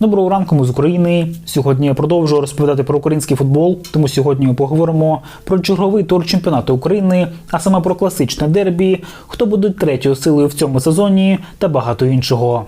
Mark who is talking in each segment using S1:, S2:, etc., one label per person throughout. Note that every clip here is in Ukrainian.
S1: Доброго ранку ми з України. Сьогодні я продовжую розповідати про український футбол. Тому сьогодні ми поговоримо про черговий тур чемпіонату України, а саме про класичне дербі, хто буде третьою силою в цьому сезоні та багато іншого.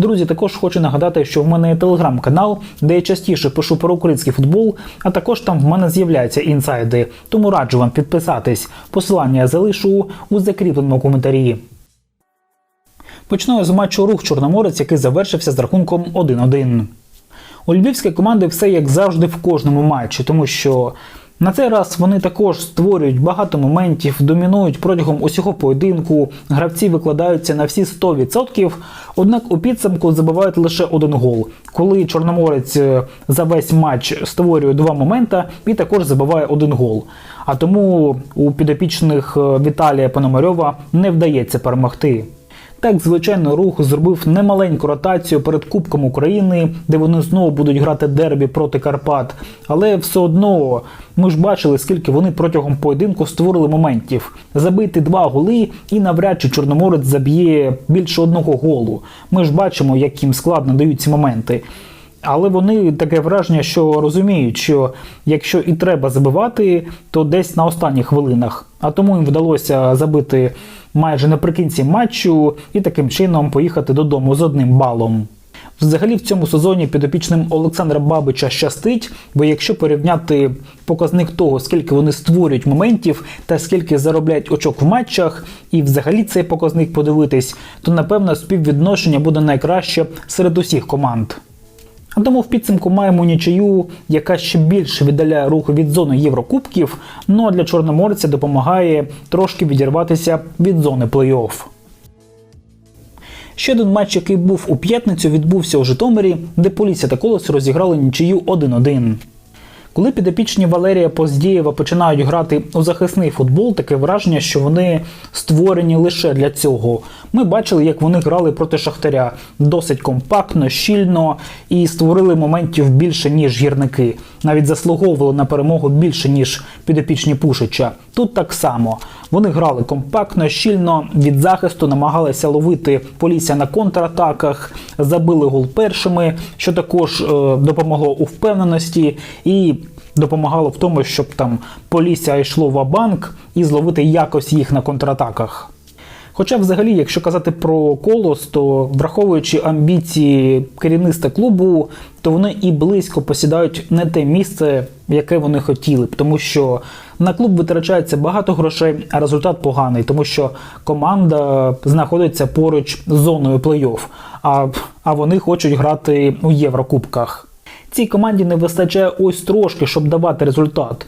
S1: Друзі, також хочу нагадати, що в мене є телеграм-канал, де я частіше пишу про український футбол, а також там в мене з'являються інсайди. Тому раджу вам підписатись. Посилання я залишу у закріпленому коментарі. Почну з матчу рух Чорноморець, який завершився з рахунком 1-1. У львівської команди все як завжди в кожному матчі, тому що на цей раз вони також створюють багато моментів, домінують протягом усього поєдинку. Гравці викладаються на всі 100%, однак у підсумку забивають лише один гол. Коли Чорноморець е, за весь матч створює два моменти і також забиває один гол. А тому у підопічних е, Віталія Пономарьова не вдається перемогти. Так, звичайно, рух зробив немаленьку ротацію перед Кубком України, де вони знову будуть грати дербі проти Карпат. Але все одно ми ж бачили, скільки вони протягом поєдинку створили моментів. Забити два голи, і навряд чи Чорноморець заб'є більше одного голу. Ми ж бачимо, як їм складно дають ці моменти. Але вони таке враження, що розуміють, що якщо і треба забивати, то десь на останніх хвилинах. А тому їм вдалося забити майже наприкінці матчу і таким чином поїхати додому з одним балом. Взагалі в цьому сезоні підопічним Олександра Бабича щастить, бо якщо порівняти показник того, скільки вони створюють моментів та скільки заробляють очок в матчах, і взагалі цей показник подивитись, то напевно співвідношення буде найкраще серед усіх команд. А тому в підсумку маємо нічию, яка ще більше віддаляє рух від зони Єврокубків, ну а для Чорноморця допомагає трошки відірватися від зони плей-офф. Ще один матч, який був у п'ятницю, відбувся у Житомирі, де Полісся та Колос розіграли нічию 1-1. Коли підопічні Валерія Поздієва починають грати у захисний футбол, таке враження, що вони створені лише для цього. Ми бачили, як вони грали проти Шахтаря досить компактно, щільно і створили моментів більше, ніж гірники. Навіть заслуговували на перемогу більше, ніж підопічні Пушича. Тут так само. Вони грали компактно, щільно від захисту, намагалися ловити Полісся на контратаках, забили гол першими, що також е, допомогло у впевненості і допомагало в тому, щоб там Полісся йшло в банк і зловити якось їх на контратаках. Хоча, взагалі, якщо казати про колос, то враховуючи амбіції керівництва клубу, то вони і близько посідають не те місце, яке вони хотіли б, тому що на клуб витрачається багато грошей, а результат поганий, тому що команда знаходиться поруч з зоною плей-офф, а, а вони хочуть грати у Єврокубках. Цій команді не вистачає ось трошки, щоб давати результат.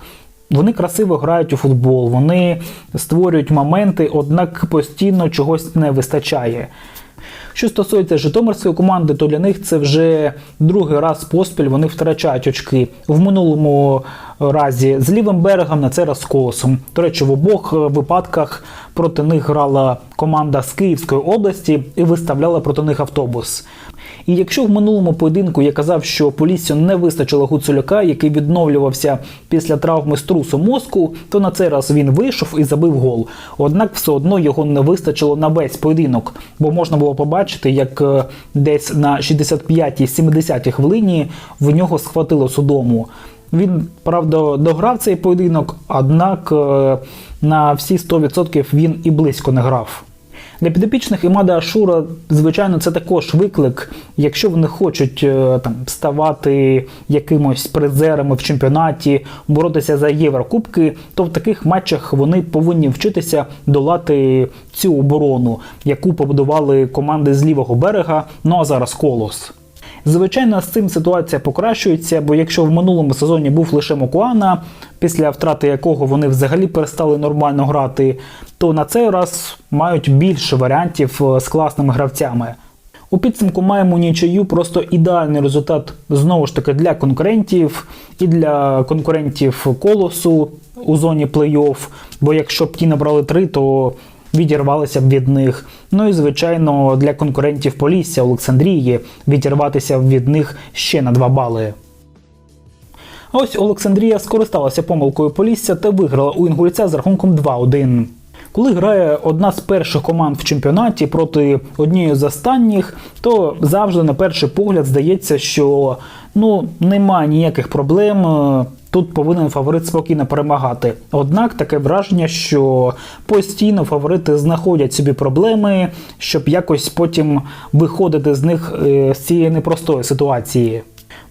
S1: Вони красиво грають у футбол, вони створюють моменти, однак постійно чогось не вистачає. Що стосується Житомирської команди, то для них це вже другий раз поспіль вони втрачають очки. В минулому разі з лівим берегом, на цей раз з колосом. До речі, в обох випадках проти них грала команда з Київської області і виставляла проти них автобус. І якщо в минулому поєдинку я казав, що Поліссю не вистачило Гуцуляка, який відновлювався після травми струсу мозку, то на цей раз він вийшов і забив гол. Однак все одно його не вистачило на весь поєдинок, бо можна було побачити, як е, десь на 65-70 хвилині в нього схватило судому. Він, правда, дограв цей поєдинок, однак е, на всі 100% він і близько не грав. Для підопічних Імада Ашура, звичайно, це також виклик. Якщо вони хочуть е, там ставати якимось призерами в чемпіонаті, боротися за Єврокубки, то в таких матчах вони повинні вчитися долати цю оборону, яку побудували команди з лівого берега. Ну а зараз колос. Звичайно, з цим ситуація покращується, бо якщо в минулому сезоні був лише Мокуана, після втрати якого вони взагалі перестали нормально грати, то на цей раз мають більше варіантів е, з класними гравцями. У підсумку маємо нічию, просто ідеальний результат знову ж таки для конкурентів і для конкурентів колосу у зоні плей-офф. Бо якщо б ті набрали три, то відірвалися б від них. Ну і звичайно для конкурентів Полісся Олександрії відірватися від них ще на 2 бали. Ось Олександрія скористалася помилкою Полісся та виграла у інгульця з рахунком 2-1. Коли грає одна з перших команд в чемпіонаті проти однієї з останніх, то завжди на перший погляд здається, що ну немає ніяких проблем. Тут повинен фаворит спокійно перемагати. Однак таке враження, що постійно фаворити знаходять собі проблеми, щоб якось потім виходити з них е, з цієї непростої ситуації.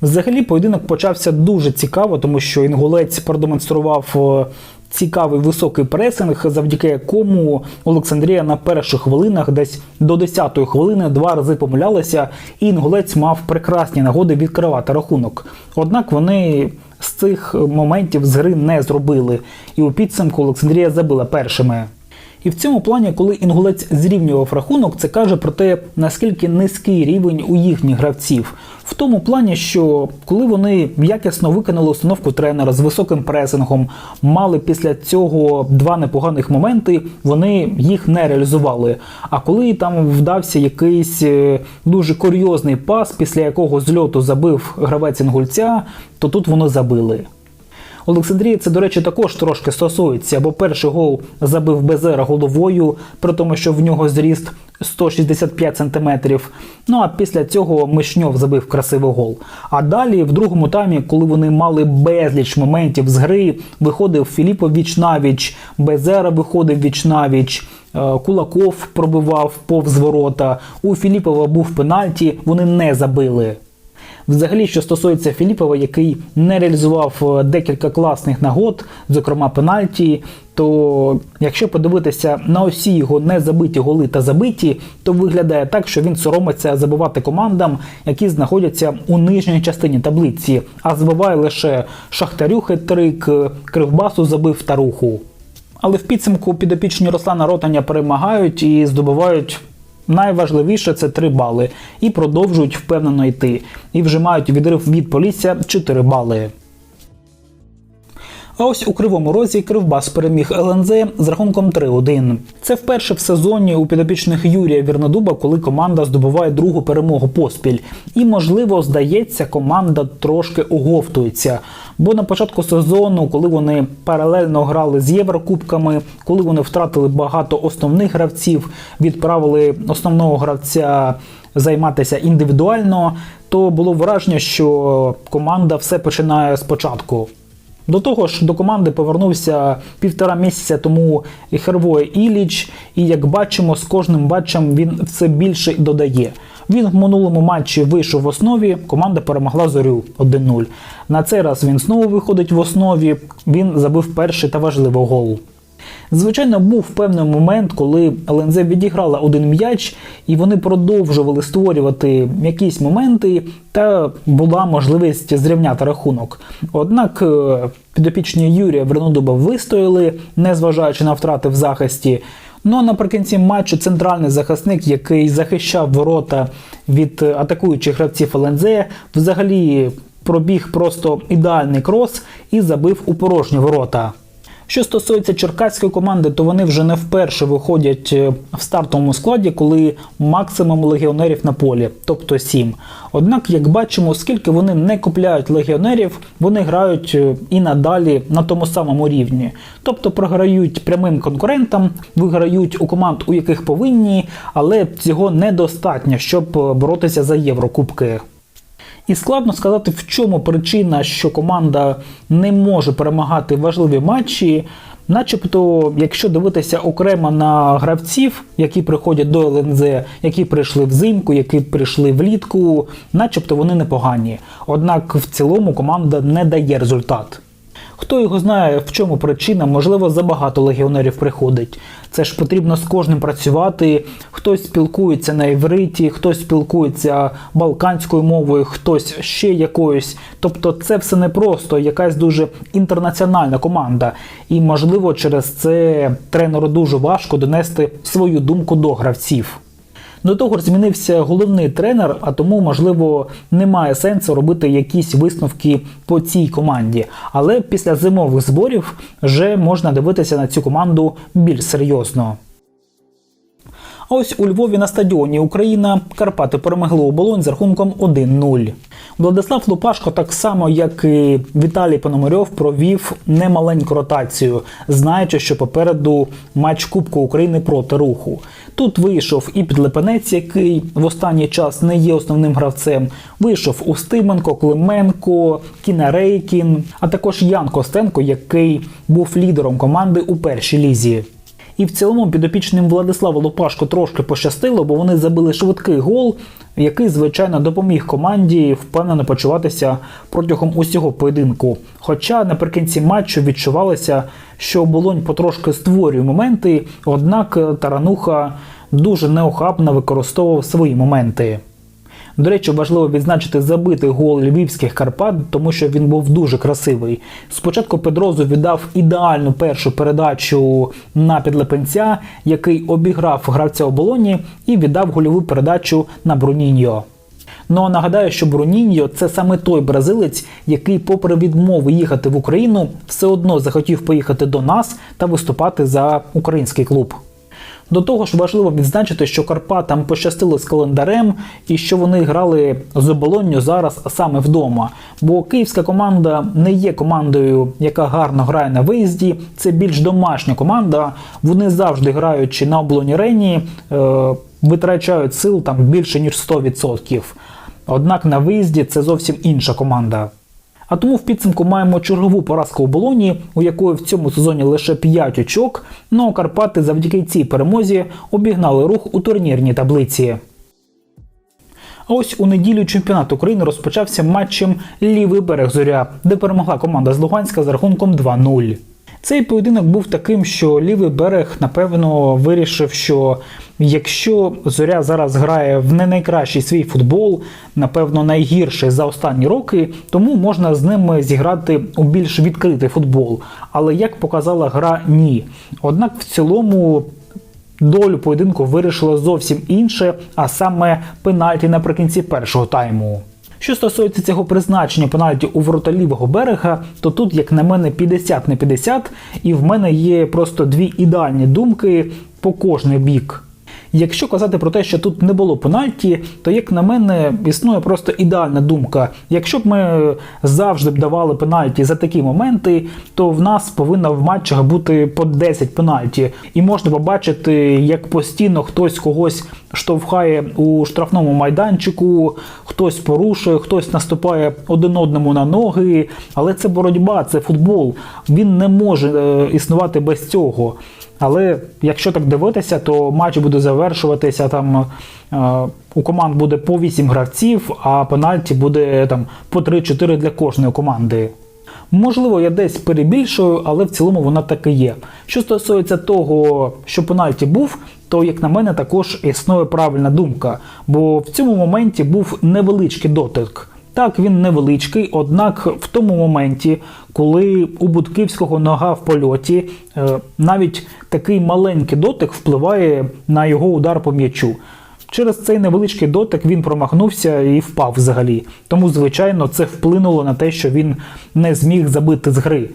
S1: Взагалі, поєдинок почався дуже цікаво, тому що інгулець продемонстрував е, цікавий високий пресинг, завдяки якому Олександрія на перших хвилинах, десь до 10-ї хвилини, два рази помилялася, і інгулець мав прекрасні нагоди відкривати рахунок. Однак вони з цих моментів з гри не зробили, і у підсумку Олександрія забила першими. І в цьому плані, коли інгулець зрівнював рахунок, це каже про те, наскільки низький рівень у їхніх гравців. В тому плані, що коли вони якісно виконали установку тренера з високим пресингом, мали після цього два непоганих моменти, вони їх не реалізували. А коли там вдався якийсь е, дуже курйозний пас, після якого зльоту забив гравець інгульця, то тут вони забили. Олександрії це, до речі, також трошки стосується, бо перший гол забив Безера головою, при тому, що в нього зріст 165 см. Ну а після цього Мишньов забив красивий гол. А далі, в другому таймі, коли вони мали безліч моментів з гри, виходив Філіпов віч-навіч, Безера виходив віч-навіч, е, Кулаков пробивав повз ворота. У Філіпова був пенальті, вони не забили. Взагалі, що стосується Філіпова, який не реалізував е, декілька класних нагод, зокрема пенальті, то якщо подивитися на усі його незабиті голи та забиті, то виглядає так, що він соромиться забивати командам, які знаходяться у нижній частині таблиці, а забиває лише Шахтарю хет-трик, е, Кривбасу забив та руху. Але в підсумку підопічні Руслана Ротаня перемагають і здобувають найважливіше це 3 бали і продовжують впевнено йти. І вже мають відрив від Полісся 4 бали. А ось у Кривому Розі Кривбас переміг ЛНЗ з рахунком 3-1. Це вперше в сезоні у підопічних Юрія Вірнодуба, коли команда здобуває другу перемогу поспіль. І, можливо, здається, команда трошки оговтується. Бо на початку сезону, коли вони паралельно грали з Єврокубками, коли вони втратили багато основних гравців, відправили основного гравця займатися індивідуально, то було враження, що команда все починає спочатку. До того ж, до команди повернувся півтора місяця тому і Хервоє Іліч, і як бачимо, з кожним матчем він все більше додає. Він в минулому матчі вийшов в основі, команда перемогла зорю 1-0. На цей раз він знову виходить в основі, він забив перший та важливий гол. Звичайно, був певний момент, коли ЛНЗ відіграла один м'яч, і вони продовжували створювати якісь моменти, та була можливість зрівняти рахунок. Однак е, підопічні Юрія Вернодуба вистояли, незважаючи на втрати в захисті. Ну а наприкінці матчу центральний захисник, який захищав ворота від атакуючих гравців ЛНЗ, взагалі пробіг просто ідеальний крос і забив у порожні ворота. Що стосується черкаської команди, то вони вже не вперше виходять е, в стартовому складі, коли максимум легіонерів на полі, тобто 7. Однак, як бачимо, оскільки вони не купляють легіонерів, вони грають е, і надалі на тому самому рівні. Тобто програють прямим конкурентам, виграють у команд, у яких повинні, але цього недостатньо, щоб е, боротися за Єврокубки. І складно сказати, в чому причина, що команда не може перемагати важливі матчі. Начебто, якщо дивитися окремо на гравців, які приходять до ЛНЗ, які прийшли взимку, які прийшли влітку, начебто вони непогані. Однак в цілому команда не дає результат. Хто його знає, в чому причина, можливо, забагато легіонерів приходить. Це ж потрібно з кожним працювати. Хтось спілкується на івриті, хтось спілкується балканською мовою, хтось ще якоюсь. Тобто, це все не просто якась дуже інтернаціональна команда. І, можливо, через це тренеру дуже важко донести свою думку до гравців. До того ж, змінився головний тренер, а тому, можливо, немає сенсу робити якісь висновки по цій команді. Але після зимових зборів вже можна дивитися на цю команду більш серйозно. А ось у Львові на стадіоні Україна Карпати перемогли оболонь з рахунком 1-0. Владислав Лупашко, так само як і Віталій Пономарьов, провів немаленьку ротацію, знаючи, що попереду матч Кубку України проти руху. Тут вийшов і Підлепенець, який в останній час не є основним гравцем. Вийшов Устименко, Клименко, Кінарейкін, а також Ян Костенко, який був лідером команди у першій лізі. І в цілому підопічним Владислава Лопашко трошки пощастило, бо вони забили швидкий гол, який, звичайно, допоміг команді впевнено почуватися протягом усього поєдинку. Хоча наприкінці матчу відчувалося, що оболонь потрошки створює моменти, однак Тарануха дуже неохапно використовував свої моменти. До речі, важливо відзначити забитий гол львівських Карпат, тому що він був дуже красивий. Спочатку Педрозу віддав ідеальну першу передачу на підлепенця, який обіграв гравця оболоні і віддав гольову передачу на Бруніньо. Ну а нагадаю, що Бруніньо це саме той бразилець, який, попри відмови їхати в Україну, все одно захотів поїхати до нас та виступати за український клуб. До того ж, важливо відзначити, що Карпатам пощастило з календарем і що вони грали з оболонню зараз саме вдома. Бо київська команда не є командою, яка гарно грає на виїзді. Це більш домашня команда. Вони завжди граючи на оболоні рені, е, витрачають сил там більше ніж 100%. Однак на виїзді це зовсім інша команда. А тому в підсумку маємо чергову поразку у болоні, у якої в цьому сезоні лише 5 очок. Ну а Карпати завдяки цій перемозі обігнали рух у турнірній таблиці. А ось у неділю чемпіонат України розпочався матчем Лівий берег зоря, де перемогла команда з Луганська з рахунком 2-0. Цей поєдинок був таким, що лівий берег напевно вирішив, що якщо зоря зараз грає в не найкращий свій футбол, напевно, найгірший за останні роки, тому можна з ними зіграти у більш відкритий футбол. Але як показала гра, ні. Однак в цілому. Долю поєдинку вирішило зовсім інше, а саме пенальті наприкінці першого тайму. Що стосується цього призначення пенальті у ворота лівого берега, то тут, як на мене, 50 на 50, і в мене є просто дві ідеальні думки по кожний бік. Якщо казати про те, що тут не було пенальті, то як на мене існує просто ідеальна думка. Якщо б ми завжди б давали пенальті за такі моменти, то в нас повинно в матчах бути по 10 пенальті, і можна побачити, як постійно хтось когось штовхає у штрафному майданчику, хтось порушує, хтось наступає один одному на ноги. Але це боротьба, це футбол. Він не може е, існувати без цього. Але якщо так дивитися, то матч буде завершуватися там. Е, у команд буде по 8 гравців, а пенальті буде там по 3-4 для кожної команди. Можливо, я десь перебільшую, але в цілому вона так і є. Що стосується того, що пенальті був, то, як на мене, також існує правильна думка, бо в цьому моменті був невеличкий дотик. Так, він невеличкий, однак в тому моменті, коли у Будківського нога в польоті, е, навіть такий маленький дотик впливає на його удар по м'ячу. Через цей невеличкий дотик він промахнувся і впав взагалі. Тому, звичайно, це вплинуло на те, що він не зміг забити з гри.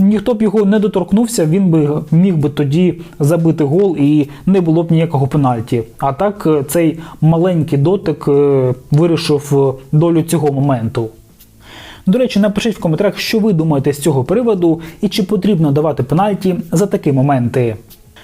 S1: Ніхто б його не доторкнувся, він би міг би тоді забити гол і не було б ніякого пенальті. А так е, цей маленький дотик е, вирішив долю цього моменту. До речі, напишіть в коментарях, що ви думаєте з цього приводу і чи потрібно давати пенальті за такі моменти.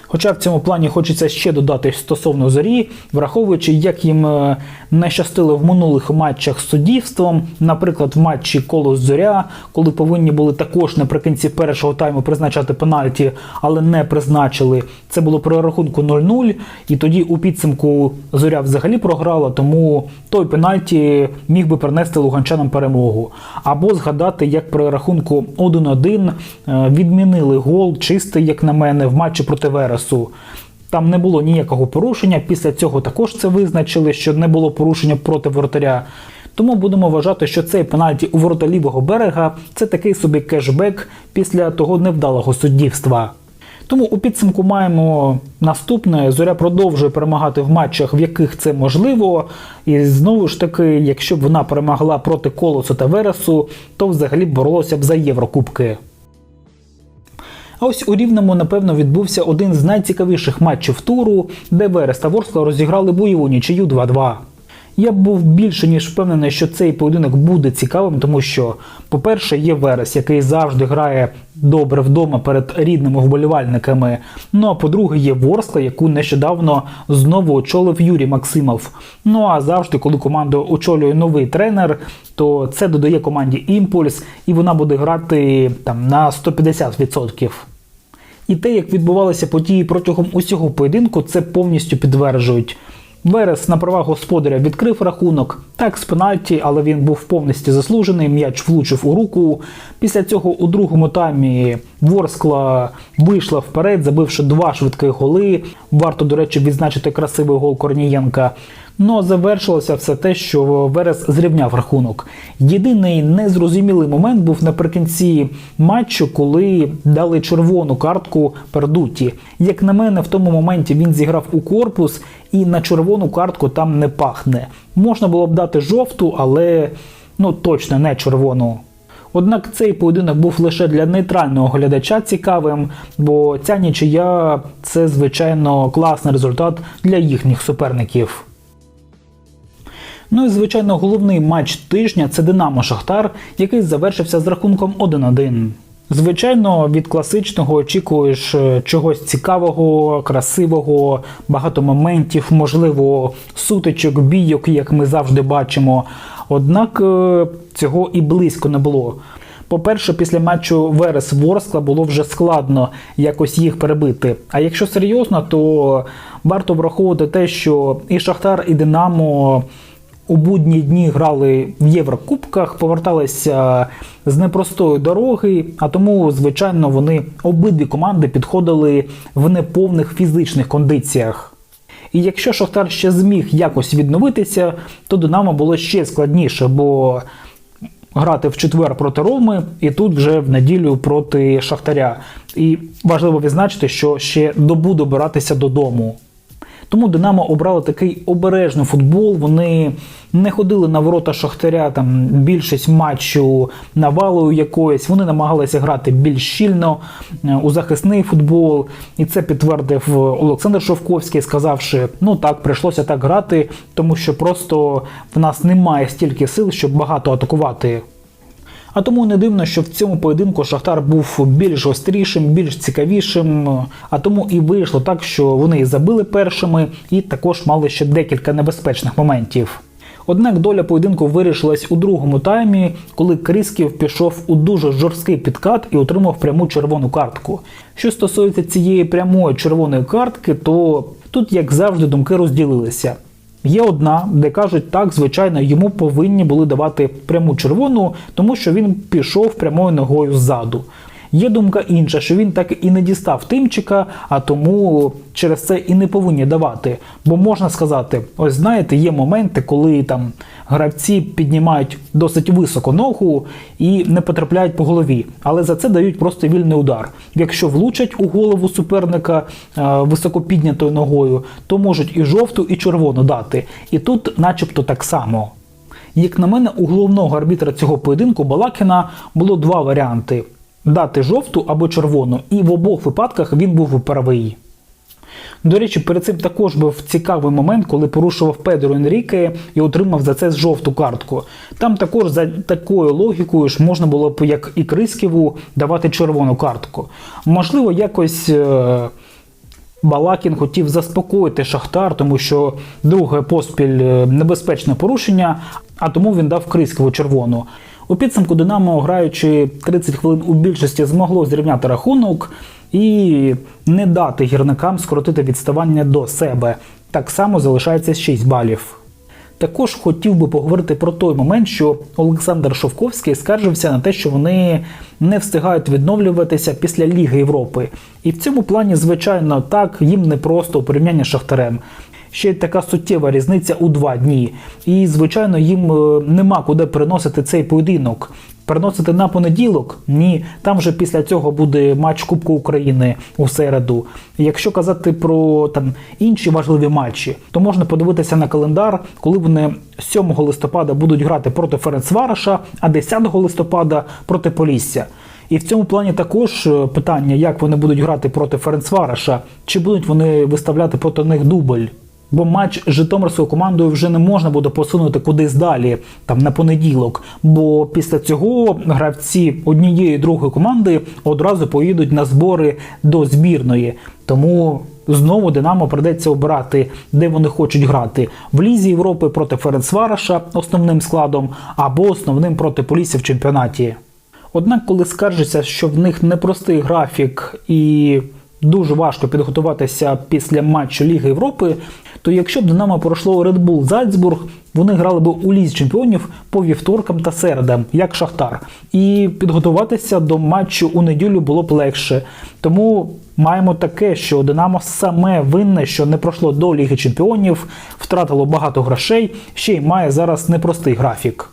S1: Хоча в цьому плані хочеться ще додати стосовно зорі, враховуючи, як їм е, не щастило в минулих матчах з суддівством, наприклад, в матчі Колос Зоря, коли повинні були також наприкінці першого тайму призначати пенальті, але не призначили. Це було при рахунку 0-0, і тоді у підсумку зоря взагалі програла, тому той пенальті міг би принести луганчанам перемогу. Або згадати, як при рахунку 1-1 е, відмінили гол чистий, як на мене, в матчі проти Верес. Вересу. Там не було ніякого порушення. Після цього також це визначили, що не було порушення проти воротаря. Тому будемо вважати, що цей пенальті у ворота лівого берега це такий собі кешбек після того невдалого суддівства. Тому у підсумку маємо наступне: зоря продовжує перемагати в матчах, в яких це можливо. І знову ж таки, якщо б вона перемогла проти Колосу та Вересу, то взагалі боролося б за Єврокубки. А ось у Рівному, напевно, відбувся один з найцікавіших матчів туру, де Верес та Ворскла розіграли бойову нічию 2-2. Я був більше ніж впевнений, що цей поєдинок буде цікавим, тому що, по-перше, є Верес, який завжди грає добре вдома перед рідними вболівальниками. Ну а по-друге, є Ворскла, яку нещодавно знову очолив Юрій Максимов. Ну а завжди, коли команду очолює новий тренер, то це додає команді імпульс, і вона буде грати там на 150%. І те, як відбувалися події протягом усього поєдинку, це повністю підтверджують. Верес на правах господаря відкрив рахунок, так з пенальті, але він був повністю заслужений. М'яч влучив у руку. Після цього у другому таймі Ворскла вийшла вперед, забивши два швидких голи. Варто, до речі, відзначити красивий гол Корнієнка. Ну а завершилося все те, що Верес зрівняв рахунок. Єдиний незрозумілий момент був наприкінці матчу, коли дали червону картку Пердуті. Як на мене, в тому моменті він зіграв у корпус, і на червону картку там не пахне. Можна було б дати жовту, але ну точно не червону. Однак цей поєдинок був лише для нейтрального глядача цікавим, бо ця нічия це звичайно класний результат для їхніх суперників. Ну і звичайно, головний матч тижня це Динамо Шахтар, який завершився з рахунком 1-1. Звичайно, від класичного очікуєш е, чогось цікавого, красивого, багато моментів, можливо, сутичок, бійок, як ми завжди бачимо. Однак е, цього і близько не було. По-перше, після матчу Верес Ворскла було вже складно якось їх перебити. А якщо серйозно, то варто враховувати те, що і Шахтар, і Динамо у будні дні грали в Єврокубках, поверталися з непростої дороги, а тому, звичайно, вони обидві команди підходили в неповних фізичних кондиціях. І якщо Шахтар ще зміг якось відновитися, то Динамо було ще складніше, бо грати в четвер проти Роми, і тут вже в неділю проти Шахтаря. І важливо відзначити, що ще добу добиратися додому. Тому Динамо обрали такий обережний футбол. Вони не ходили на ворота Шахтаря там більшість матчу навалою якоїсь. Вони намагалися грати більш щільно е, у захисний футбол, і це підтвердив Олександр Шовковський, сказавши: ну так, прийшлося так грати, тому що просто в нас немає стільки сил, щоб багато атакувати. А тому не дивно, що в цьому поєдинку Шахтар був більш гострішим, більш цікавішим. А тому і вийшло так, що вони і забили першими, і також мали ще декілька небезпечних моментів. Однак доля поєдинку вирішилась у другому таймі, коли Крисків пішов у дуже жорсткий підкат і отримав пряму червону картку. Що стосується цієї прямої червоної картки, то тут, як завжди, думки розділилися. Є одна, де кажуть, так, звичайно, йому повинні були давати пряму червону, тому що він пішов прямою ногою ззаду. Є думка інша, що він так і не дістав тимчика, а тому через це і не повинні давати. Бо можна сказати, ось знаєте, є моменти, коли там гравці піднімають досить високо ногу і не потрапляють по голові, але за це дають просто вільний удар. Якщо влучать у голову суперника е, високо піднятою ногою, то можуть і жовту, і червону дати. І тут, начебто, так само. Як на мене, у головного арбітра цього поєдинку Балакіна було два варіанти дати жовту або червону, і в обох випадках він був правий. До речі, перед цим також був цікавий момент, коли порушував Педро Енріке і отримав за це жовту картку. Там також за такою логікою ж можна було б, як і Крисківу, давати червону картку. Можливо, якось. Е Балакін хотів заспокоїти Шахтар, тому що друге поспіль е, небезпечне порушення, а тому він дав Крисківу червону. У підсумку Динамо, граючи 30 хвилин у більшості, змогло зрівняти рахунок і не дати гірникам скоротити відставання до себе. Так само залишається 6 балів. Також хотів би поговорити про той момент, що Олександр Шовковський скаржився на те, що вони не встигають відновлюватися після Ліги Європи. І в цьому плані, звичайно, так їм не просто у порівнянні з Шахтарем ще така суттєва різниця у два дні. І, звичайно, їм е, нема куди переносити цей поєдинок. Переносити на понеділок? Ні, там вже після цього буде матч Кубку України у середу. Якщо казати про там інші важливі матчі, то можна подивитися на календар, коли вони 7 листопада будуть грати проти Ференцвараша, а 10 листопада проти Полісся. І в цьому плані також е, питання, як вони будуть грати проти Ференцвараша, чи будуть вони виставляти проти них дубль. Бо матч з Житомирською командою вже не можна буде посунути кудись далі, там на понеділок. Бо після цього гравці однієї другої команди одразу поїдуть на збори до збірної. Тому знову Динамо придеться обирати, де вони хочуть грати в Лізі Європи проти Ференцвараша основним складом або основним проти Полісся в чемпіонаті. Однак, коли скаржиться, що в них непростий графік і дуже важко підготуватися після матчу Ліги Європи, то якщо б Динамо пройшло Red Bull Зальцбург, вони грали б у Лізі чемпіонів по вівторкам та середам, як Шахтар. І підготуватися до матчу у неділю було б легше. Тому маємо таке, що Динамо саме винне, що не пройшло до Ліги Чемпіонів, втратило багато грошей, ще й має зараз непростий графік.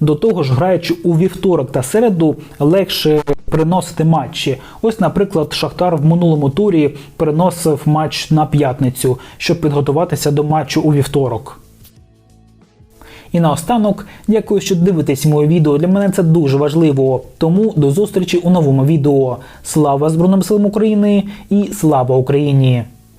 S1: До того ж, граючи у вівторок та середу, легше приносити матчі. Ось, наприклад, Шахтар в минулому турі переносив матч на п'ятницю, щоб підготуватися до матчу у вівторок. І наостанок, дякую, що дивитесь моє відео. Для мене це дуже важливо. Тому до зустрічі у новому відео. Слава Збройним силам України і слава Україні!